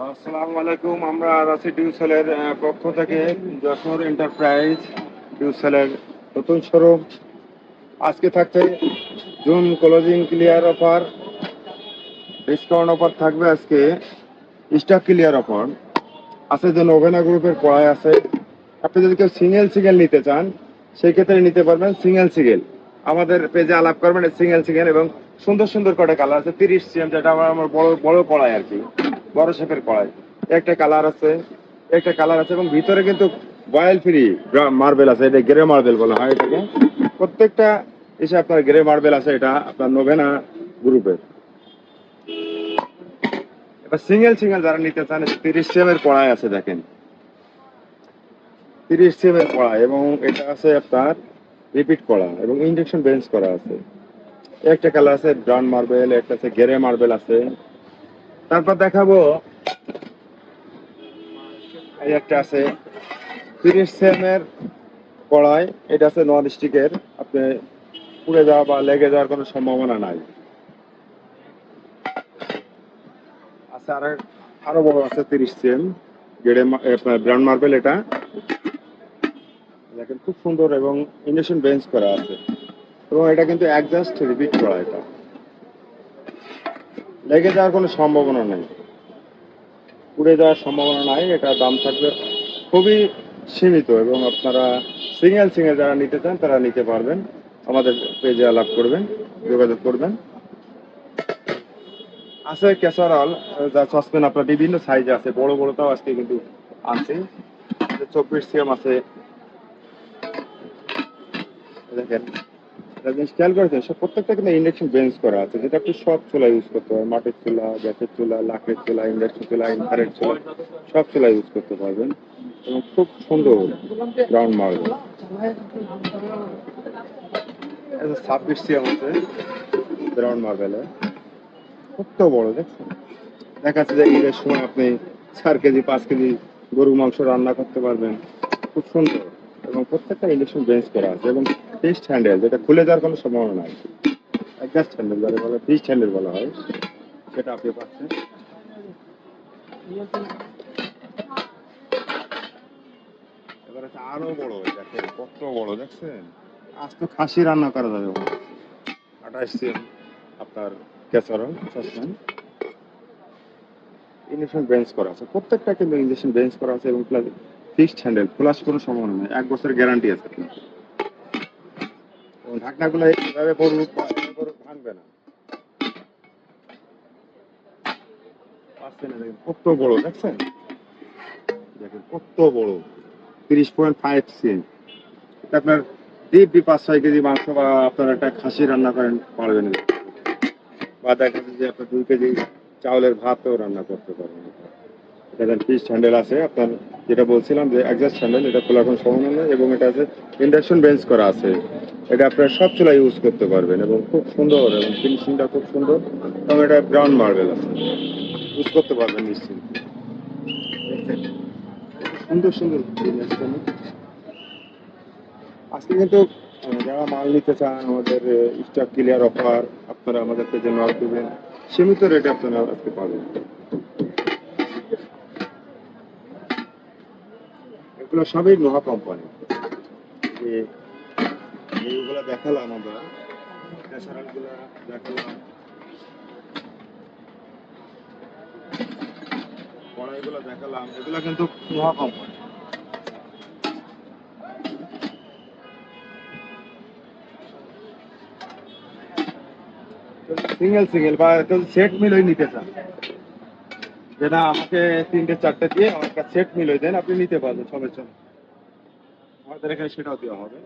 আসসালামু আলাইকুম, আমরা রাশি ডিউসেলের পক্ষ থেকে যশোর এন্টারপ্রাইজ ডিউসেলের নতুন শোরুম। আজকে থাকছে June closing clear offer, discount offer থাকবে আজকে, স্টক ক্লিয়ার অফার। আছে যে নোভেনা গ্রুপের কড়াই আছে। আপনি যদি কেউ সিঙ্গেল সিঙ্গেল নিতে চান, সেই ক্ষেত্রে নিতে পারবেন সিঙ্গেল সিঙ্গেল। আমাদের পেজে আলাপ করবেন সিঙ্গেল সিঙ্গেল এবং সুন্দর সুন্দর কটা কালার আছে, তিরিশ সিএম যেটা আমার আমার বড় বড় কড়াই আর কি। বড় শেপের কড়াই। একটা কালার আছে, একটা কালার আছে এবং ভিতরে কিন্তু বয়েল ফ্রি মার্বেল আছে, এটা গ্রে মার্বেল বলা হয় এটাকে। প্রত্যেকটা এসে আপনার গ্রে মার্বেল আছে, এটা আপনার নোভেনা গ্রুপের এবার সিঙ্গেল সিঙ্গেল যারা নিতে চান তিরিশ সিএম এর কড়াই আছে দেখেন। তিরিশ সিএম এর কড়াই এবং এটা আছে আপনার রিপিট করা এবং ইন্ডাকশন বেঞ্চ করা আছে। একটা কালার আছে ব্রাউন মার্বেল একটা আছে গেরে মার্বেল আছে। তারপর দেখাবো। এই একটা আছে তিরিশ সিএম এর কড়াই, এটা আছে নন স্টিকের আপনি পুড়ে যাওয়া বা লেগে যাওয়ার কোনো সম্ভাবনা নাই। আছে আর, আরও বড় আছে তিরিশ সিএম গেড়ে ব্রাউন মার্বেল এটা। দেখেন খুব সুন্দর এবং ইন্ডাকশন বেঞ্চ করা আছে। এবং এটা কিন্তু অ্যাডজাস্ট রিপিট করা এটা। লেগে যাওয়ার কোনো সম্ভাবনা নেই। পুড়ে যাওয়ার সম্ভাবনা নাই, এটা দাম থাকবে খুবই সীমিত এবং আপনারা সিঙ্গেল সিঙ্গেল যারা নিতে চান, তারা নিতে পারবেন। আমাদের পেজে আলাপ করবেন, যোগাযোগ করবেন। আছে ক্যাসারল যা সসপেন আপনার বিভিন্ন সাইজ আছে, বড় বড়টাও আজকে কিন্তু আছে। চব্বিশ সিএম আছে। দেখেন। জিনিস খেয়াল করেছেন? সব প্রত্যেকটা কিন্তু ইন্ডাকশন বেঞ্চ করা আছে যেটা আপনি সব চুলা ইউজ করতে পারবেন। মাটির চুলা গ্যাসের চুলা লাখের চুলা ইন্ডাকশন চুলা ইনফারেট চুলা সব চুলা ইউজ করতে পারবেন। এবং খুব সুন্দর ব্রাউন মার্বেল ছাব্বিশ সিএম আছে। ব্রাউন মার্বেলে কত বড় দেখছেন? দেখা যাচ্ছে যে ঈদের সময় আপনি চার কেজি পাঁচ কেজি গরু মাংস রান্না করতে পারবেন। খুব সুন্দর। এবং প্রত্যেকটা ইন্ডাকশন বেঞ্চ করা আছে। এবং ফিস্ট হ্যান্ডেল যেটা খুলে যাওয়ার কোনো সম্ভাবনা নাই। অ্যাডজাস্ট হ্যান্ডেল যারা বলে ফিস্ট হ্যান্ডেল বলা হয়। সেটা আপনি পাচ্ছেন। এবার আছে আরও বড়, দেখেন, কত বড়, দেখছেন? আজ তো খাসি রান্না করা যাবে। আঠাশ সিএম আপনার ক্যাসারল, সসপ্যান। ইন্ডাকশন বেঞ্চ করা আছে। প্রত্যেকটা কিন্তু ইন্ডাকশন বেঞ্চ করা আছে এবং প্লাস ফিক্সড হ্যান্ডেল খোলার কোনো সম্ভাবনা নেই। এক বছরের গ্যারান্টি আছে এবং ঢাকনাগুলো এইভাবে বা এভাবে ভাঙবে না। কত বড়, দেখছেন? দেখেন, কত বড়। তিরিশ পয়েন্ট ফাইভ সিম। আপনার দিব্যি পাঁচ ছয় কেজি মাংস বা আপনার একটা খাসি রান্না করেন, পারবেন বা দেখা যাচ্ছে যে আপনার দুই কেজি চাউলের ভাতও রান্না করতে পারবেন এটা ফিস্ট হ্যান্ডেল আছে, আপনার যেটা বলছিলাম যে অ্যাডজাস্ট হ্যান্ডেল এটা খোলার কোনো সম্ভাবনা নেই এবং এটা আছে ইন্ডাকশন বেঞ্চ করা আছে। এটা আপনার সব চুলা ইউজ করতে পারবেন এবং খুব সুন্দর এবং ফিনিশিংটা খুব সুন্দর এবং এটা ব্রাউন মার্বেল আছে। ইউজ করতে পারবেন নিশ্চিন্তে। সুন্দর সুন্দর আজকে কিন্তু যারা মাল নিতে চান, আমাদের স্টক ক্লিয়ার অফার আপনারা আমাদের পেজে নক দেবেন, সীমিত রেটে আপনারা আজকে পাবেন। এগুলো সবই নোহা কোম্পানি দেখালাম আমরা কিন্তু কোম্পানি সিঙ্গেল সিঙ্গেল, বা সেট মিলই নিতে চান। যেটা আমাকে তিনটে, চারটে দিয়ে আমার একটা সেট মিলিয়ে দেন আপনি নিতে পারবেন সবের জন্য। আমাদের এখানে সেটাও দেওয়া হবে।